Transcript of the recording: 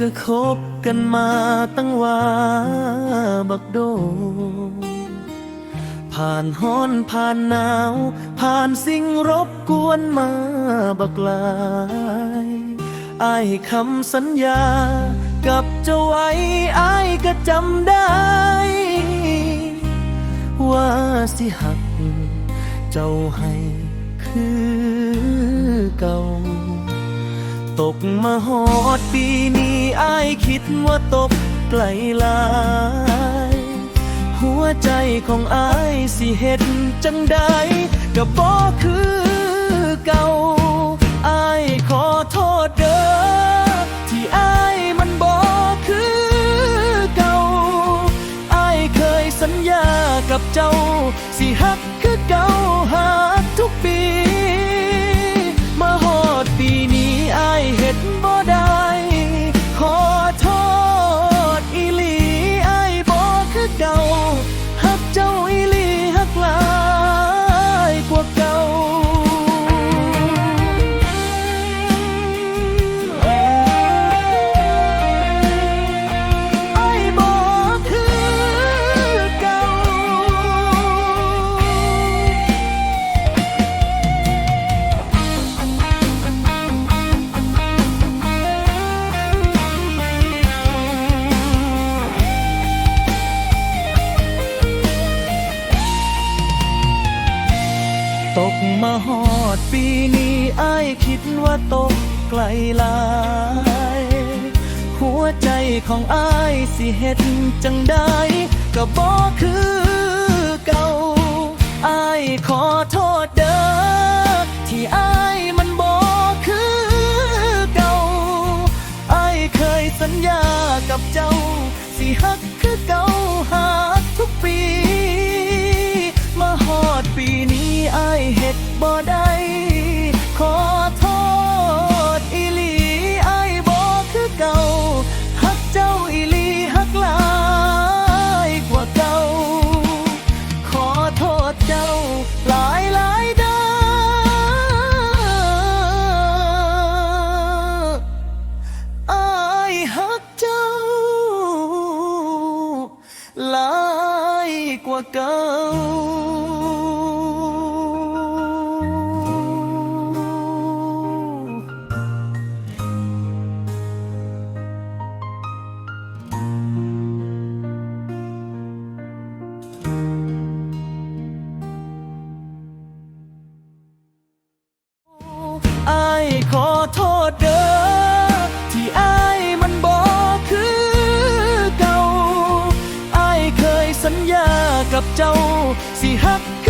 ก็คบกันมาตั้งว่าบักโด ผ่านฮ้อนผ่านหนาว ผ่านสิ่งรบกวนมาบักลายอายคำสัญญา กับเจ้าไว้อายก็จำได้ ว่าสิหัก เจ้าให้คือเก่า ตกมาหอดปีนี้อายคิดว่าตกไกลลาย หัวใจของอายสิเฮ็ดจังใดก็บ่คือเก่าอายขอโทษเด้อที่อายมันบ่คือเก่าอายเคยสัญญากับเจ้า สิฮักคือเก่าฮักทุกปี คือ ตกมาหอดปีนี้อายคิดว่าตกไกลหลาย หัวใจของอายสิเฮ็ดจังได้ก็บ่คือายฮักเจ้าหลายกว่าเก่าอายขอโทษ กับเจ้า สิฮัก